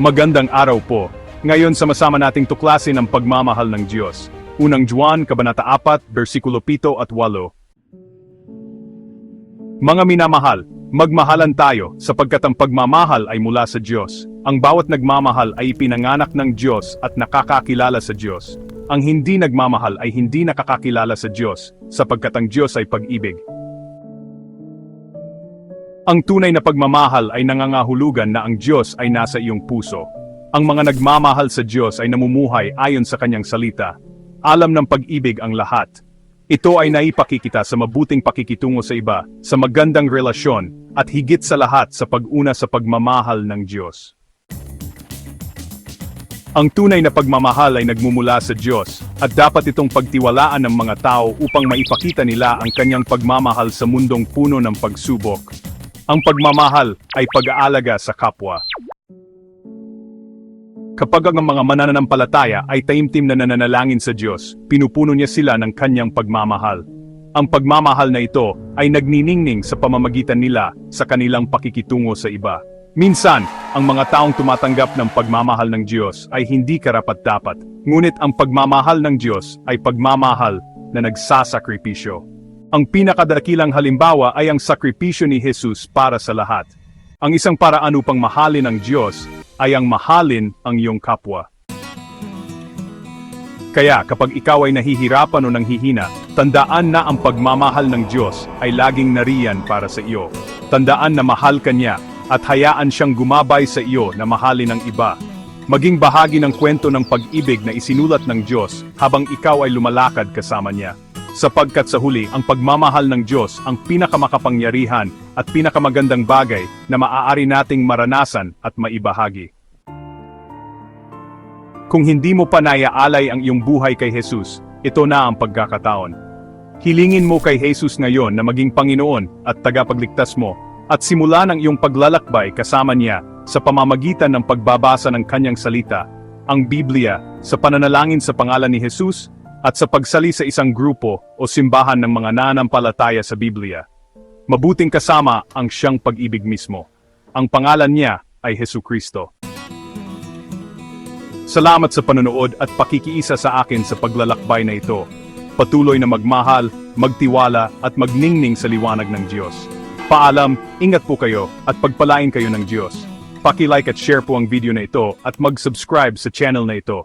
Magandang araw po. Ngayon sama-sama nating tuklasin ang pagmamahal ng Diyos. Unang Juan, Kabanata 4, versikulo 7 at 8. Mga minamahal, magmahalan tayo sapagkat ang pagmamahal ay mula sa Diyos. Ang bawat nagmamahal ay ipinanganak ng Diyos at nakakakilala sa Diyos. Ang hindi nagmamahal ay hindi nakakakilala sa Diyos, sapagkat ang Diyos ay pag-ibig. Ang tunay na pagmamahal ay nangangahulugan na ang Diyos ay nasa iyong puso. Ang mga nagmamahal sa Diyos ay namumuhay ayon sa kanyang salita. Alam ng pag-ibig ang lahat. Ito ay naipakikita sa mabuting pakikitungo sa iba, sa magandang relasyon, at higit sa lahat sa pag-una sa pagmamahal ng Diyos. Ang tunay na pagmamahal ay nagmumula sa Diyos, at dapat itong pagtiwalaan ng mga tao upang maipakita nila ang kanyang pagmamahal sa mundong puno ng pagsubok. Ang pagmamahal ay pag-aalaga sa kapwa. Kapag ang mga manananampalataya ay taimtim na nananalangin sa Diyos, pinupuno niya sila ng kanyang pagmamahal. Ang pagmamahal na ito ay nagniningning sa pamamagitan nila sa kanilang pakikitungo sa iba. Minsan, ang mga taong tumatanggap ng pagmamahal ng Diyos ay hindi karapat-dapat, ngunit ang pagmamahal ng Diyos ay pagmamahal na nagsasakripisyo. Ang pinakadakilang halimbawa ay ang sakripisyo ni Jesus para sa lahat. Ang isang paraan upang mahalin ang Diyos ay ang mahalin ang iyong kapwa. Kaya kapag ikaw ay nahihirapan o nanghihina, tandaan na ang pagmamahal ng Diyos ay laging nariyan para sa iyo. Tandaan na mahal ka niya at hayaan siyang gumabay sa iyo na mahalin ang iba. Maging bahagi ng kwento ng pag-ibig na isinulat ng Diyos habang ikaw ay lumalakad kasama niya. Sapagkat sa huli, ang pagmamahal ng Diyos ang pinakamakapangyarihan at pinakamagandang bagay na maaari nating maranasan at maibahagi. Kung hindi mo pa naiaalay ang iyong buhay kay Jesus, ito na ang pagkakataon. Hilingin mo kay Jesus ngayon na maging Panginoon at tagapagligtas mo, at simulan ang iyong paglalakbay kasama niya sa pamamagitan ng pagbabasa ng kanyang salita, ang Biblia, sa pananalangin sa pangalan ni Jesus, at sa pagsali sa isang grupo o simbahan ng mga nananampalataya sa Biblia. Mabuting kasama ang siyang pag-ibig mismo. Ang pangalan niya ay Hesu Kristo. Salamat sa panonood at pakikiisa sa akin sa paglalakbay na ito. Patuloy na magmahal, magtiwala at magningning sa liwanag ng Diyos. Paalam, ingat po kayo at pagpalain kayo ng Diyos. Paki-like at share po ang video na ito at mag-subscribe sa channel na ito